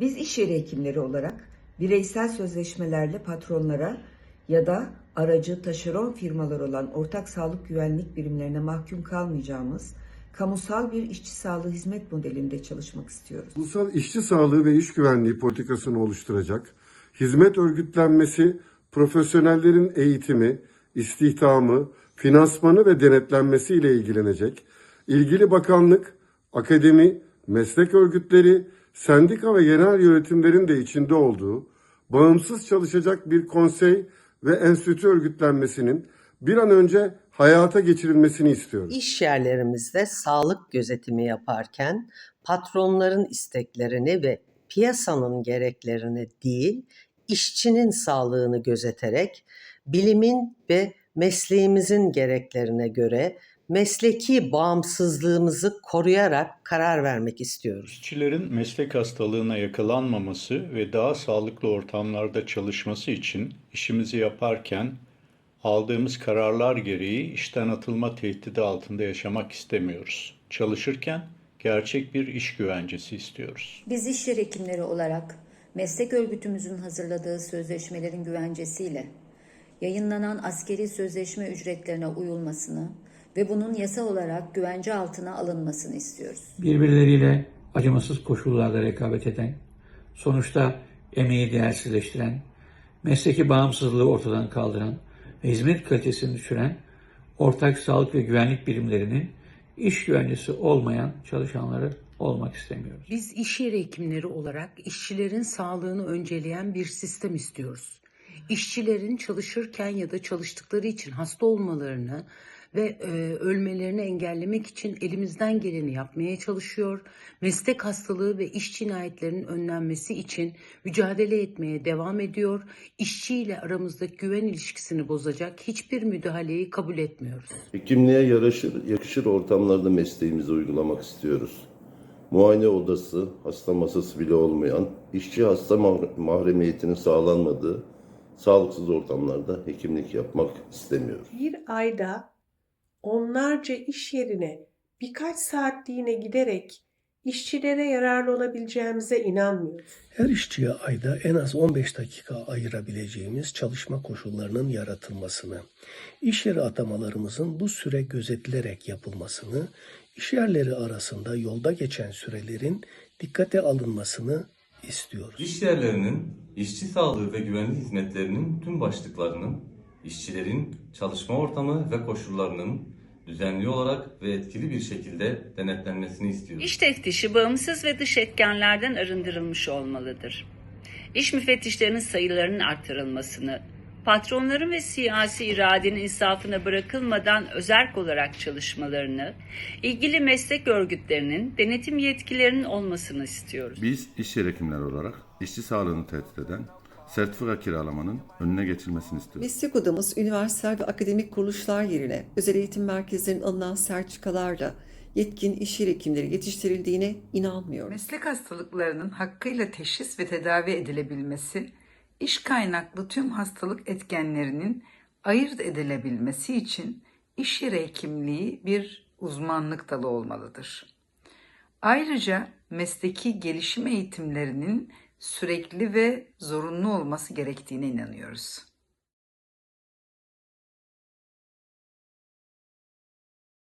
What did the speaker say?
Biz iş yeri hekimleri olarak bireysel sözleşmelerle patronlara ya da aracı taşeron firmalar olan ortak sağlık güvenlik birimlerine mahkum kalmayacağımız kamusal bir işçi sağlığı hizmet modelinde çalışmak istiyoruz. Ulusal işçi sağlığı ve iş güvenliği politikasını oluşturacak, hizmet örgütlenmesi, profesyonellerin eğitimi, istihdamı, finansmanı ve denetlenmesi ile ilgilenecek, ilgili bakanlık, akademi, meslek örgütleri, sendika ve yerel yönetimlerin de içinde olduğu, bağımsız çalışacak bir konsey ve enstitü örgütlenmesinin bir an önce hayata geçirilmesini istiyoruz. İş yerlerimizde sağlık gözetimi yaparken patronların isteklerini ve piyasanın gereklerini değil, işçinin sağlığını gözeterek bilimin ve mesleğimizin gereklerine göre mesleki bağımsızlığımızı koruyarak karar vermek istiyoruz. İşçilerin meslek hastalığına yakalanmaması ve daha sağlıklı ortamlarda çalışması için işimizi yaparken aldığımız kararlar gereği işten atılma tehdidi altında yaşamak istemiyoruz. Çalışırken gerçek bir iş güvencesi istiyoruz. Biz iş yeri hekimleri olarak meslek örgütümüzün hazırladığı sözleşmelerin güvencesiyle yayınlanan askeri sözleşme ücretlerine uyulmasını ve bunun yasa olarak güvence altına alınmasını istiyoruz. birbirleriyle acımasız koşullarda rekabet eden, sonuçta emeği değersizleştiren, mesleki bağımsızlığı ortadan kaldıran ve hizmet kalitesini düşüren ortak sağlık ve güvenlik birimlerinin iş güvencesi olmayan çalışanları olmak istemiyoruz. Biz iş yeri hekimleri olarak işçilerin sağlığını önceleyen bir sistem istiyoruz. İşçilerin çalışırken ya da çalıştıkları için hasta olmalarını ve e, ölmelerini engellemek için elimizden geleni yapmaya çalışıyor. Meslek hastalığı ve iş cinayetlerinin önlenmesi için mücadele etmeye devam ediyor. İşçiyle aramızdaki güven ilişkisini bozacak hiçbir müdahaleyi kabul etmiyoruz. Hekimliğe yaraşır, yakışır ortamlarda mesleğimizi uygulamak istiyoruz. Muayene odası, hasta masası bile olmayan, işçi hasta mah- mahremiyetinin sağlanmadığı sağlıksız ortamlarda hekimlik yapmak istemiyoruz. bir ayda onlarca iş yerine birkaç saatliğine giderek işçilere yararlı olabileceğimize inanmıyoruz. Her işçiye ayda en az 15 dakika ayırabileceğimiz çalışma koşullarının yaratılmasını, iş yeri atamalarımızın bu süre gözetilerek yapılmasını, iş yerleri arasında yolda geçen sürelerin dikkate alınmasını istiyoruz. İş yerlerinin işçi sağlığı ve güvenlik hizmetlerinin tüm başlıklarının işçilerin çalışma ortamı ve koşullarının düzenli olarak ve etkili bir şekilde denetlenmesini istiyoruz. İş teftişi bağımsız ve dış etkenlerden arındırılmış olmalıdır. İş müfettişlerinin sayılarının arttırılmasını, patronların ve siyasi iradenin insafına bırakılmadan özerk olarak çalışmalarını, ilgili meslek örgütlerinin denetim yetkilerinin olmasını istiyoruz. Biz iş yeri hekimleri olarak işçi sağlığını tehdit eden sertifika kiralamanın önüne geçilmesini istiyoruz. Meslek odamız üniversitel ve akademik kuruluşlar yerine özel eğitim merkezlerinin alınan sertifikalarla yetkin iş yeri hekimleri yetiştirildiğine inanmıyoruz. Meslek hastalıklarının hakkıyla teşhis ve tedavi edilebilmesi, iş kaynaklı tüm hastalık etkenlerinin ayırt edilebilmesi için iş yeri hekimliği bir uzmanlık dalı olmalıdır. Ayrıca mesleki gelişim eğitimlerinin sürekli ve zorunlu olması gerektiğine inanıyoruz.